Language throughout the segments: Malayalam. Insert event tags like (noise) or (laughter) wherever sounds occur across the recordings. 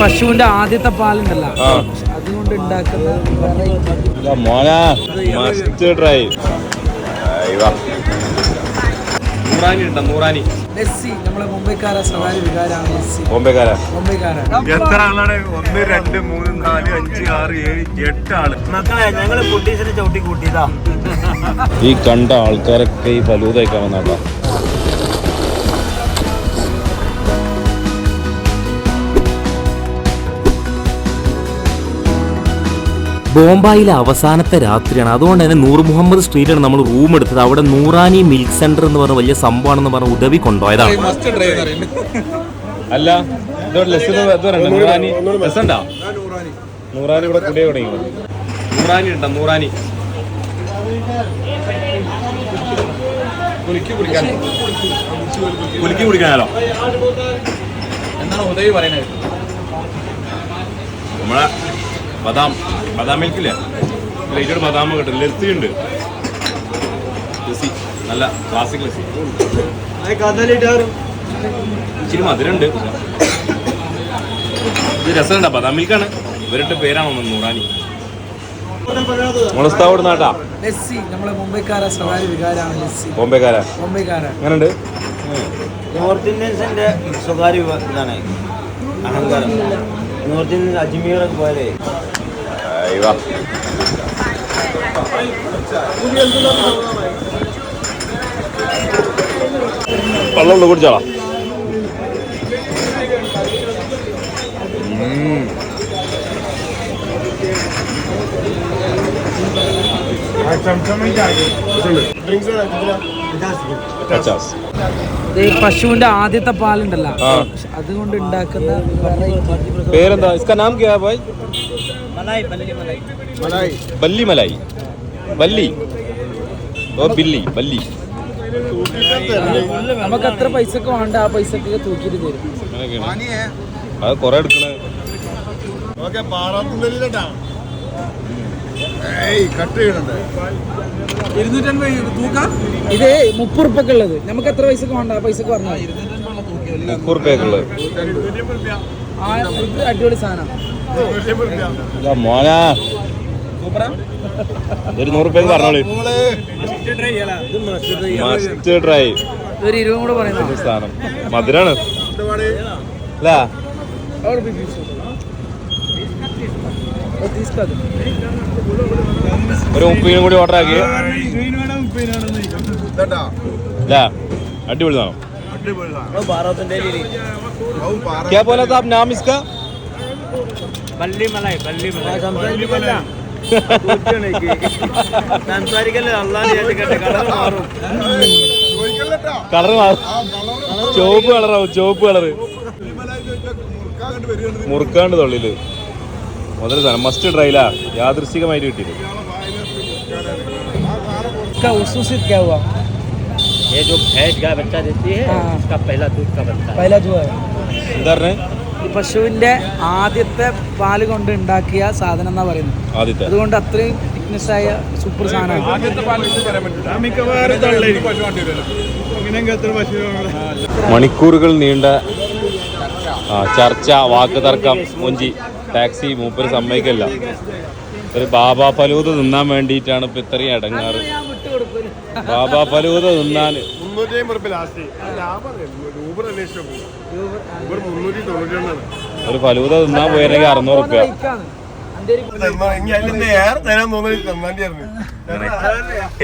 പശുവിന്റെ ആദ്യത്തെ പാലുണ്ടല്ലോ. അതുകൊണ്ട് ഉണ്ടാക്കുന്നത് നൂറാനി ഉണ്ടോ? നൂറാനി. നമ്മളെ മുംബൈക്കാര വികാരാണ് മുംബൈക്കാര. എത്ര ആളാണ്? ഒന്ന് രണ്ട് മൂന്ന് നാല് അഞ്ച് ആറ് ഏഴ് എട്ട് ആൾ. മക്കളെ ഞങ്ങൾ കുട്ടീസിനെ ചവിട്ടി കൂട്ടിയതാ. ഈ കണ്ട ആൾക്കാരൊക്കെ ഈ ഫലൂത കഴിക്കാൻ വന്നാട്ടാ ബോംബായിലെ അവസാനത്തെ രാത്രിയാണ്. അതുകൊണ്ട് തന്നെ നൂർ മുഹമ്മദ് സ്ട്രീറ്റിലാണ് നമ്മൾ റൂം എടുത്തത്. അവിടെ നൂറാനി മിൽക്ക് സെന്റർ എന്ന് പറഞ്ഞ വലിയ സംഭവമാണെന്ന് പറഞ്ഞ ഉദവി കൊണ്ടുപോയതാണ്. അല്ല നൂറാനി. നൂറാനി. ഇവിടെ കുടിയെ തുടങ്ങി നൂറാനി ഉണ്ടോ? നൂറാനി. കുലുക്കി കുടിക്കാൻ. കുലുക്കി കുടിക്കാനല്ലോ എന്താണ് ഉദവി പറയുന്നത്? നമ്മളെ ബദാം. ബദാം മിൽക്കില്ലേ ലൈറ്റോട് ബദാം കിട്ടും ലസ്സി ഉണ്ട്. ലസ്സി. നല്ല ക്ലാസിക് ലസ്സി. ഇച്ചിരി മധുരമുണ്ട്. ഇത് രസമുണ്ടാ. ബദാം മിൽക്കാണ് ഇവരുടെ പേരാണോ നൂറാനി. എങ്ങനെയുണ്ട് നോർത്ത് ഇന്ത്യൻസിന്റെ സ്വകാര്യ വ- ഇതാണ്. അഹങ്കാരം. നോർത്ത് ഇന്ത്യൻ അജ്മീറൊക്കെ പോലെ ahí va. വെള്ളം ഒന്ന് കുടിച്ചോളാം. പശുവിന്റെ ആദ്യത്തെ പാലുണ്ടല്ലോ. അതുകൊണ്ട് ഉണ്ടാക്കുന്ന പേരെന്താ? നാം ക്യാ ഭായ് ബല്ലി മലായി ബല്ലി ഓ ബില്ലി ബല്ലി നമുക്ക് എത്ര പൈസക്ക് വേണ്ട ആ പൈസക്ക് തൂക്കിട്ട് തരും അത് കൊറേ എടുക്കണേ ഓക്കെ പാറാത്തുള്ളിലേട്ടാ ഇത് മുപ്പത് ഉറുപ്പൊക്കെ ഉള്ളത്. നമുക്ക് എത്ര പൈസക്ക് വേണ്ട ആ പൈസക്ക് പറഞ്ഞാൽ മുപ്പത് ഉറുപ്പൊക്കെ ഉള്ളത്. അടിപൊളി സാധനം മോനാ ഒരു നൂറ് പറഞ്ഞോളൂ. മസ്റ്റ് ട്രൈ ഒരു ഇരുപതും കൂടെ പറയുന്നത്. സാധനം. മധുരാണ്. അല്ല ഒരു ഉപ്പീനും കൂടി ഓർഡർ ആക്കി. അടിപൊളി സാധനം. क्या बोला था आप नाम इसका പല്ലി മലായി പല്ലി മലായി സംസാരിക്കല്ലേ അള്ളാഹ് കേട്ടെ കളർ മാറും കളർ മാറും ചുവപ്പ് കളറാവും ചുവപ്പ് കളറ് മുറുക്കാണ്ട് തൊള്ളില് മുതൽ സാധനം മസ്റ്റ് ട്രൈലാ യാദൃശികമായിട്ട് കിട്ടിയത് इसका उसूसित क्या हुआ ये जो भैंस गाय बच्चा देती है हाँ। इसका पहला दूध का बनता है पहला जो है എന്താ ഈ പശുവിന്റെ ആദ്യത്തെ പാൽ കൊണ്ട് ഉണ്ടാക്കിയ സാധനം എന്നാ പറയുന്നത്? ആദ്യത്തെ. അതുകൊണ്ട് അത്രയും തിക്നെസ് ആയ സൂപ്പർ സാധനമാണ്. മണിക്കൂറുകൾ നീണ്ട ചർച്ച വാക്ക് തർക്കം മുഞ്ചി ടാക്സി മൂപ്പര് സമ്മതിക്കല്ല. ഒരു ബാബാ ഫലൂത തിന്നാൻ വേണ്ടിയിട്ടാണ് ഇപ്പൊ ഇത്രയും അടങ്ങാറ് ബാബാ ഫലൂത തിന്നാൻ മുന്നൂറ്റി ലാസ്റ്റ്. ഊബർ അന്വേഷിച്ചു ഊബർ മുന്നൂറ്റി തൊണ്ണൂറ്റി ഒരു ഫലൂത തിന്നാൻ പോയിരുന്നെങ്കിൽ അറുന്നൂറ് റുപ്യ.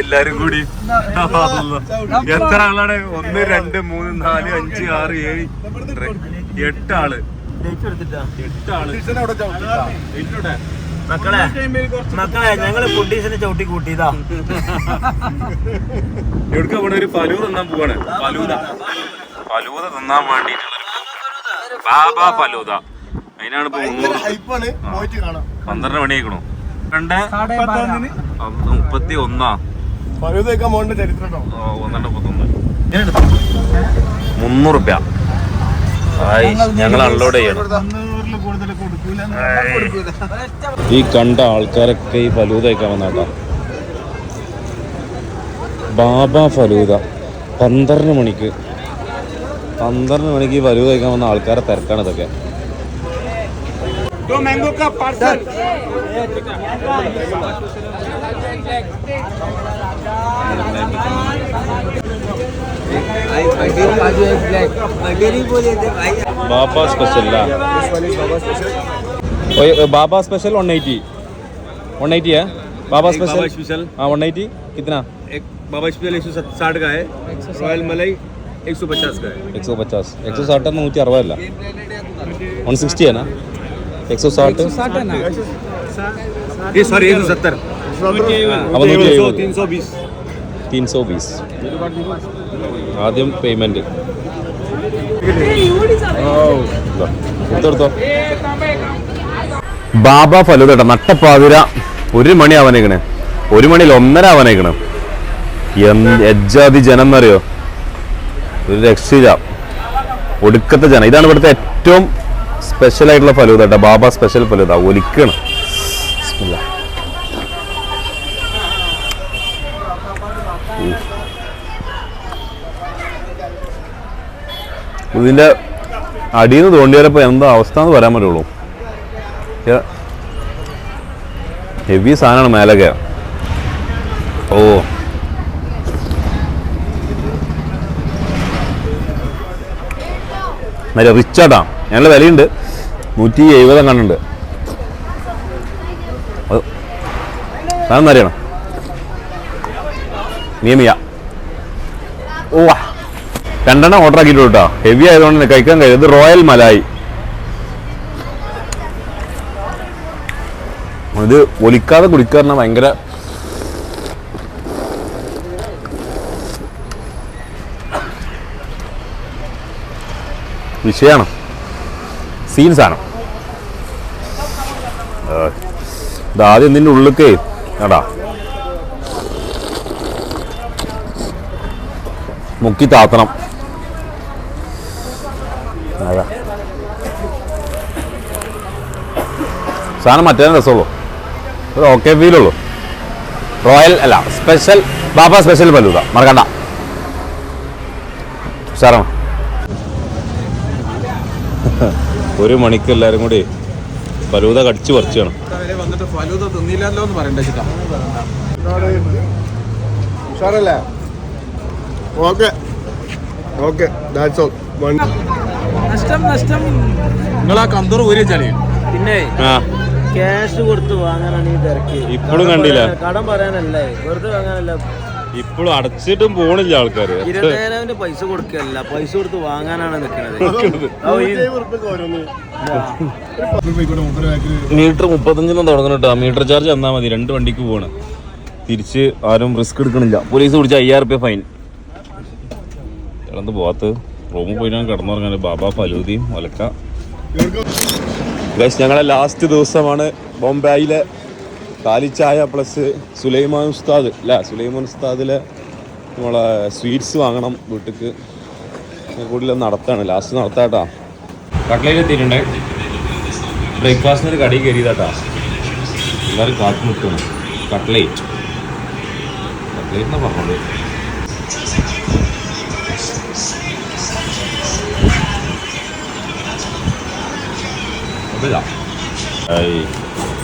എല്ലാരും കൂടി. എത്ര ആളാണ്? ഒന്ന് രണ്ട് മൂന്ന് നാല് അഞ്ച് ആറ് ഏഴ് എട്ട് ആൾ. എട്ട് ആൾ എവിടെ? മക്കളെ മക്കളെ ഞങ്ങൾ കുട്ടീസിനെ ചവിട്ടി കൂട്ടിയതാ. എവിടെ ഒരു ഫലൂത തിന്നാൻ പോവാണ്. ഫലൂത ഫലൂത തിന്നാൻ വേണ്ടിട്ടുള്ള ബാബാ ഫലൂത അതിനാണ് ഇപ്പൊ മുന്നൂറ് പന്ത്രണ്ട് മണിയായിക്കണു. രണ്ട് മുപ്പത്തി ഒന്നാ മുന്നൂറ് റുപ്യ. ഞങ്ങൾ അൺലോഡ് ചെയ്യണം. ഈ കണ്ട ആൾക്കാരൊക്കെ ഈ ഫലൂത കഴിക്കാൻ വന്നാട്ടാ ബാബ ഫലൂത പന്ത്രണ്ട് മണിക്ക്. പന്ത്രണ്ട് മണിക്ക് ഈ ഫലൂത കഴിക്കാൻ വന്ന ആൾക്കാരെ തിരക്കാണ് ഇതൊക്കെ दो मैंगो का parcel Baba special Baba special 180 180 है बाबा एक बाबा स्पेशल स्पेशल हाँ 180 कितना एक बाबा स्पेशल एक सौ साठ का है रॉयल मलाई એકસો પચાસ એકસો પચાસ એકસો સાઠ ને ઊંચી અરવા વન સિક્સટી એના એકસો સાઠ એ સોરી એકસો સત્તર ત્રણસો વીસ ત્રણસો વીસ ആദ്യം പേയ്മെന്റ് ബാബ ഫലൂദ നട്ടപ്പാതിര ഒരു മണി ആവാനേക്കണേ ഒരു മണിയിൽ ഒന്നര ആവാനേക്കണം എജാതി ജനം എന്നറിയോ ഒരു രക്ഷയില്ല ഒടുക്കത്തെ ജന. ഇതാണ് ഇവിടുത്തെ ഏറ്റവും സ്പെഷ്യൽ ആയിട്ടുള്ള ഫലൂദ കേട്ടോ. ബാബ സ്പെഷ്യൽ ഫലൂദ. ഒലിക്കണം. ഇതിന്റെ അടിയിൽ നിന്ന് തോണ്ടിയാലപ്പോ എന്താ അവസ്ഥ എന്ന് പറയാൻ പറ്റുള്ളൂ. ഹെവി സാധനമാണ് മേലൊക്കെ ഓ. നല്ല റിച്ചാട്ടാ ഞങ്ങളുടെ വിലയുണ്ട്. നൂറ്റി എഴുപത് കണ്ടുണ്ട് അറിയണം. മിയ മിയ ഓ രണ്ടെണ്ണം ഓർഡർ ആക്കിയിട്ടുള്ളൂ കേട്ടോ. ഹെവി ആയതുകൊണ്ട് കഴിക്കാൻ കഴിയും ഇത് റോയൽ മലായി ഇത് ഒലിക്കാതെ കുടിക്കാറിന ഭയങ്കര വിഷയമാണ് സീൻസ് സാധനം ഇത് ആദ്യം ഇതിന്റെ ഉള്ളിക്കേ എടാ. മുക്കി താത്തണം. സാധനം മറ്റേ രസമുള്ളൂ. ഒരു ഓക്കെ ഫീലുള്ളൂ റോയൽ അല്ല സ്പെഷ്യൽ ബാബ സ്പെഷ്യൽ ഫലൂദ മറക്കണ്ട. സാറാണ് ഒരു മണിക്ക് എല്ലാവരും കൂടി ഫലൂത കടിച്ചു പറിച്ചു വന്നിട്ട് ഫലൂത തിന്നില്ലല്ലോ എന്ന് പറയണ്ട ചിട്ടാ. ഉഷാറല്ലേ? Okay. Okay that's all one നഷ്ടം നഷ്ടം. നിങ്ങൾ ആ കന്തൂർ ഊരി വെച്ചാലേ. പിന്നെ ആ. ക്യാഷ് കൊടുത്ത് വാങ്ങാനാണ് ഈ തിരക്ക്. ഇപ്പോഴും കണ്ടില്ല. കടം പറയാനല്ലേ? വെറുതെ വാങ്ങാനല്ല. ഇപ്പോഴും അടച്ചിട്ടും പോണില്ല ആൾക്കാർ പൈസ കൊടുക്കല്ല. പൈസ കൊടുത്ത് വാങ്ങാനാണ് നിൽക്കുന്നത്. മീറ്റർ മുപ്പത്തഞ്ചിനും തുടങ്ങണം കേട്ടോ. മീറ്റർ ചാർജ് തന്നാൽ മതി. രണ്ട് വണ്ടിക്ക് പോണ് തിരിച്ച് ആരും റിസ്ക് എടുക്കണില്ല. പോലീസ് പിടിച്ച അയ്യായിരം റുപ്യ ഫൈൻ. കിടന്ന് പോകാത്ത റൂമിൽ പോയി ഞാൻ കിടന്നുറങ്ങാൻ ബാബ ഫലൂദിയും ഒലക്ക. ഞങ്ങളെ ലാസ്റ്റ് ദിവസമാണ് ബോംബെയിലെ കാലിച്ചായ പ്ലസ് സുലൈമാൻ ഉസ്താദ് അല്ല സുലൈമാൻ ഉസ്താദിലെ നമ്മളെ സ്വീറ്റ്സ് വാങ്ങണം വീട്ടിക്ക്. കൂടുതൽ നടത്താണ് ലാസ്റ്റ് നടത്താട്ടാ. കട്ട്ലയിൽ എത്തിയിട്ടുണ്ട്. ബ്രേക്ക്ഫാസ്റ്റിന് ഒരു കടി കയറിയതാട്ടാ. എല്ലാവരും കാത്തു നിൽക്കണം കട്ട്ലേറ്റ് കട്ട്ലേറ്റ് എന്നാ പറഞ്ഞത്. അതില്ല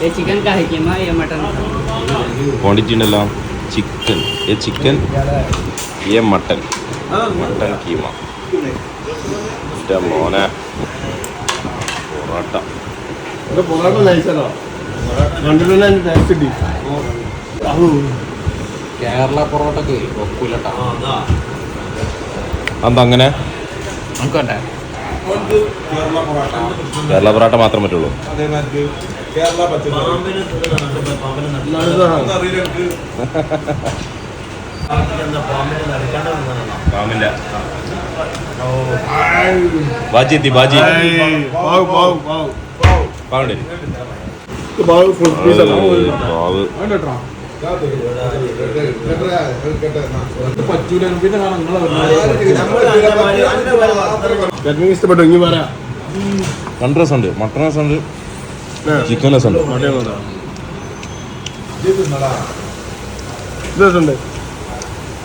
ये चिकन का है कीमा ये मटन का ക്വാണ്ടിറ്റി ഉണ്ടല്ലോ ചിക്കൻ ഏ ചിക്കൻ ഏ മട്ടൻ മട്ടൻ കീമ എൻ്റെ മോനെ പൊറോട്ട പൊറാട്ട നൈസാണോ കണ്ടിട്ടുള്ള ടേസ്റ്റ് കിട്ടി കേരള കേരള പാമില്ല (laughs) ബാജി എത്തി bhaji. Pav pav pav പാവണ്ടേ? Pav full piece pav. പറ്റൂല പിന്നെ കാണാം ചട്നി ഇഷ്ടപ്പെട്ടു ഇനി പറയാ മട്ടൺ രസം ഉണ്ട് മട്ടൺ രസം ഉണ്ട് ചിക്കൻ രസം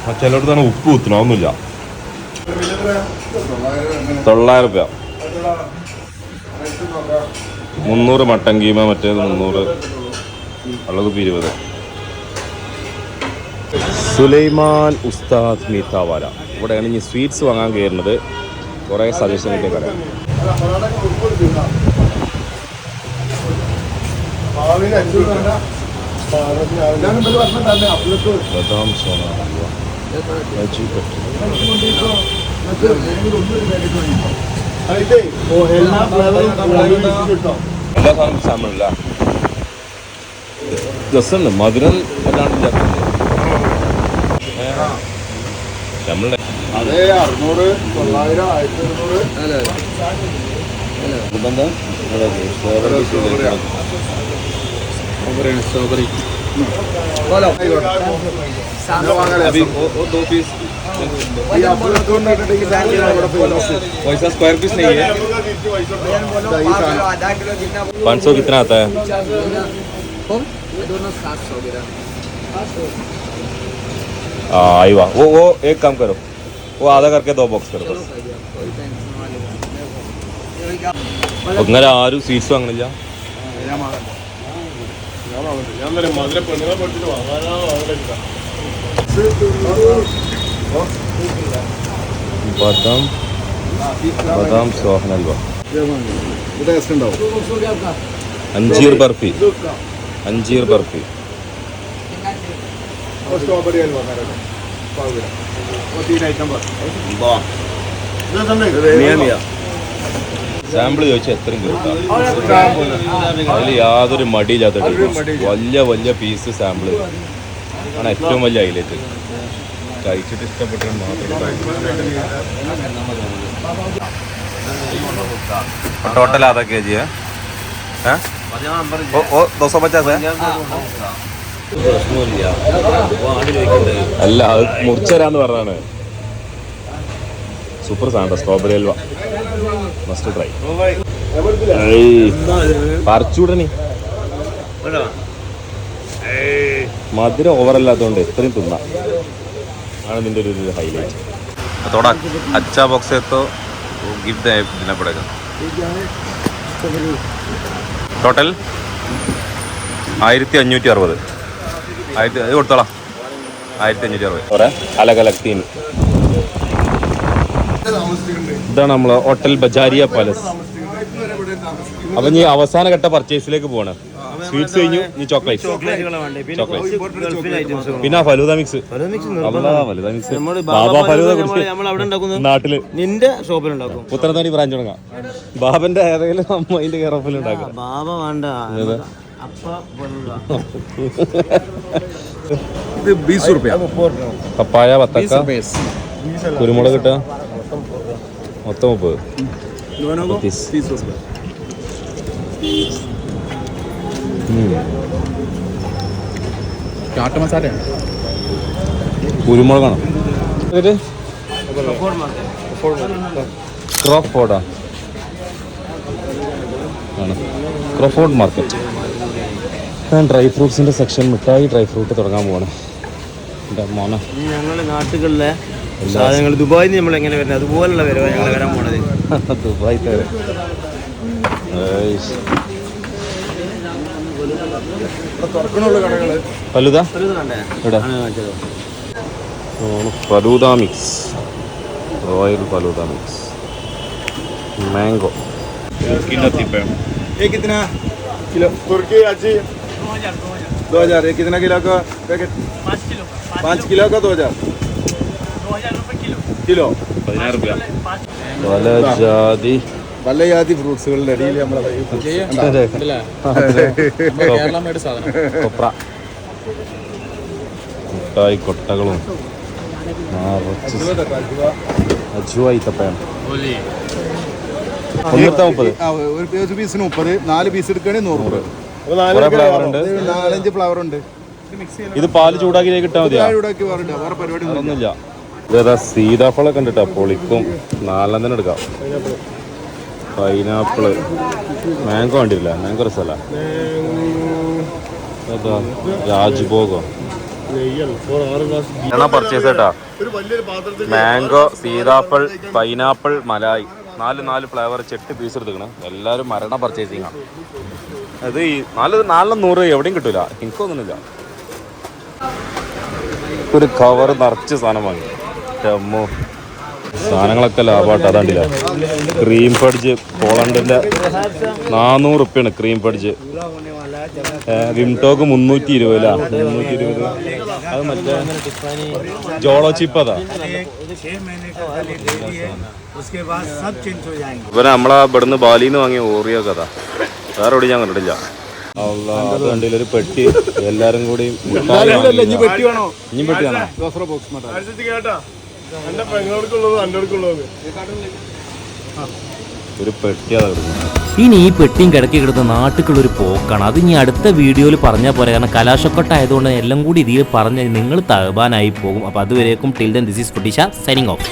ആ ചിലയിടത്താണ് ഉപ്പ് കുത്തണം ഒന്നുമില്ല തൊള്ളായിരം രൂപ മുന്നൂറ് മട്ടൻ കീമ മറ്റേത് മുന്നൂറ്. അള്ളത് ഇരുപത്. സുലൈമാൻ ഉസ്താദ് മീത്താവാല. ഇവിടെയാണ് ഇനി സ്വീറ്റ്സ് വാങ്ങാൻ കയറുന്നത്. കുറേ സജഷൻ കിട്ടിയ കടയാണ് ബദാം സോന എല്ലാ സാധനവും സാമ്പിളില്ല. രസമുണ്ട്. മധുരം അല്ലാണ്ട് ചേർക്കുന്നത് നമ്മളുടെ അതെ അറുന്നൂറ് തൊള്ളായിരം ആയിരത്തി അറുന്നൂറ് ഇതെന്താ സ്ട്രോബെറി अभी वो, वो दो पीस वैसा स्क्वायर पीस नहीं है पाँच सौ कितना आता है हाँ आई वाह वो वो एक काम करो वो आधा करके दो बॉक्स करो बस അങ്ങനെ ആരും സ്വീറ്റ്സ് വാങ്ങണില്ല ഞാൻ പറയാം മധുര പെണ്ണുങ്ങളെ പഠിച്ചിട്ട് വാങ്ങാനാ വാങ്ങണില്ല ബദാം. ബദാം sohan halwa അഞ്ചീർ barfi. അഞ്ചീർ barfi. Strawberry halwa item sample ചോദിച്ചാൽ എത്രയും കിട്ടാം അതിൽ യാതൊരു മടിയില്ലാത്ത. വലിയ വലിയ പീസ് സാമ്പിൾ ആണ് ഏറ്റവും വലിയ ഹൈലൈറ്റ് കഴിച്ചിട്ട് ഇഷ്ടപ്പെട്ടിട്ട് മാത്രം ടോട്ടൽ ആധാ കെ ജി ദോസോ പച്ചാസ്? അല്ല അത് മുറിച്ചരാന്ന് പറഞ്ഞാണ് സൂപ്പർ സാധനം സ്ട്രോബെറി ഹൽവ ഫസ്റ്റ് ട്രൈ പറിച്ചുടനെ മധുരം ഓവറല്ലാത്തതുകൊണ്ട് ഇത്രയും തിന്നാം. ആണ് നിന്റെ ഒരു ഹൈലൈറ്റ് തോടാ അച്ഛാ ബോക്സ് എത്തോ? ഗിഫ്റ്റ് ഇതിനെ ടോട്ടൽ ആയിരത്തി അഞ്ഞൂറ്റി അറുപത് ആയിരത്തി അത് കൊടുത്തോളാം. ആയിരത്തി അഞ്ഞൂറ്റി അറുപത് അലകലക് തീം ഇതാണ് നമ്മളെ ഹോട്ടൽ ബജാരിയ പാലസ് അപ്പൊ ഇനി അവസാന ഘട്ട പർച്ചേസിലേക്ക് പോവാണ്. സ്വീറ്റ്സ് കഴിഞ്ഞു ഇനി ചോക്ലേറ്റ് ചോക്ലേറ്റ് പിന്നെ ഫലൂദ മിക്സ് ഫലൂദ മിക്സ് ബാബ ഫലൂദ നാട്ടിൽ. നിന്റെ ഷോപ്പിലുണ്ടാക്കും. പുത്തനത്താണി ബ്രാഞ്ച് തുടങ്ങാം. ബാബന്റെ ഏതെങ്കിലും അമ്മയിന്റെ കെയറോഫിൽ ഉണ്ടാക്കാം ബാബ വേണ്ട. അപ്പ പോലുള്ള. ഇത് ബീസ് റുപ്യ പപ്പായ വത്തക്ക കുരുമുളക് കിട്ടുക മൊത്തം മുപ്പത്. ചാട്ട് മസാല. കുരുമുളകാണോ ക്രോഫോർഡാ ആണ്? Crawford market. ഞാൻ ഡ്രൈ ഫ്രൂട്ട്സിന്റെ സെക്ഷൻ മിഠായി ഡ്രൈ ഫ്രൂട്ട് തുടങ്ങാൻ പോകണം എന്റെ മോനെ. ഞങ്ങളുടെ നാട്ടുകളിലെ സാധനങ്ങൾ ദുബായിൽ നിന്ന് നമ്മൾ എങ്ങനെ വരുന്നത് അതുപോലുള്ള വരവാ ഞങ്ങൾ വരാൻ പോണത് (laughs) ദുബായ് തേരെ ഫലുദ ഇവിടെ falooda mix royal falooda mix mango കിണ്ണത്തിപ്പഴം ये कितना किलो തുർക്കി അജി दो हजार ये कितना किलो का पैकेट पाँच किलो का दो हजार കിലോ? പതിനാറ് രൂപ പല ജാതി. പല ജാതി ഫ്രൂട്ട്സുകളുടെ ഇടയിൽ നമ്മളെ കേരളമേട് സാധനം. കൊപ്ര. മുട്ടായി കൊട്ടകളും. ഒരു പീസിന് മുപ്പത്. നാല് പീസ് എടുക്കുകയാണെങ്കിൽ നൂറ് രൂപ. കുറെ ഫ്ലേവർ ഉണ്ട്. നാലഞ്ച് ഫ്ലവർ ഉണ്ട്. ഇത് പാൽ ചൂടാക്കി കിട്ടാൻ മതിയാ? ചൂടാക്കി വേറെ പരിപാടി ഒന്നും ഒന്നുമില്ല ഇതേതാ സീതാഫളൊക്കെ ഉണ്ട് കേട്ടോ പൊളിക്കും. നാലെണ്ണം എടുക്കാം. പൈനാപ്പിൾ. മാംഗോ കണ്ടില്ല മാംഗോ രസമല്ല. രാജ്ഭോഗോ. എണ്ണ പർച്ചേസ് കേട്ടാ മാംഗോ സീതാപ്പിൾ പൈനാപ്പിൾ മലായി. നാല് നാല് ഫ്ലേവർ ചെട്ട് പീസ് എടുത്തിക്കണം എല്ലാവരും മരണ പർച്ചേസിങ് ആണ് അത് ഈ നാല് നാലിലും നൂറ് എവിടെയും കിട്ടൂല. എനിക്കൊന്നുമില്ല. ഒരു കവർ നിറച്ച് സാധനം വാങ്ങി. അമ്മോ. സാധനങ്ങളൊക്കെ ലാഭമായിട്ട് അതാണ്ടില്ല. ക്രീം പഡ്ജ് പോളണ്ടിന്റെ നാനൂറ് റുപ്യാണ് ക്രീം പഡ്ജ് വിംടോക്ക് മുന്നൂറ്റി ഇരുപതിലാ മുന്നൂറ്റി ഇരുപത് അത് മറ്റേ ജോളോ ചിപ്പ് അതാ. ഇവരെ നമ്മളെ ഇവിടുന്ന് ബാലിന്ന് വാങ്ങിയ ഓറിയോ കഥ വേറെ എവിടെ ഞാൻ കണ്ടിട്ടില്ല. ഒരു പെട്ടി. എല്ലാരും കൂടി പെട്ടി വേണോ? ഇനി പെട്ടി വേണോ? എന്റെ പെങ്ങൾക്കുള്ളത് എന്റെ അടുക്കുള്ളത് ഒരു ഇനി ഈ പെട്ടിയും കിടക്കി കിടന്ന നാട്ടുകളൊരു ഒരു പോക്കാണ്. അത് ഇനി അടുത്ത വീഡിയോയിൽ പറഞ്ഞാൽ പോരാ. കാരണം കലാശക്കൊട്ടായതുകൊണ്ട് എല്ലാം കൂടി ഇതിൽ പറഞ്ഞ് നിങ്ങൾ തകബാനായി പോകും. അപ്പോൾ അതുവരേക്കും till then this is Kuttisha signing off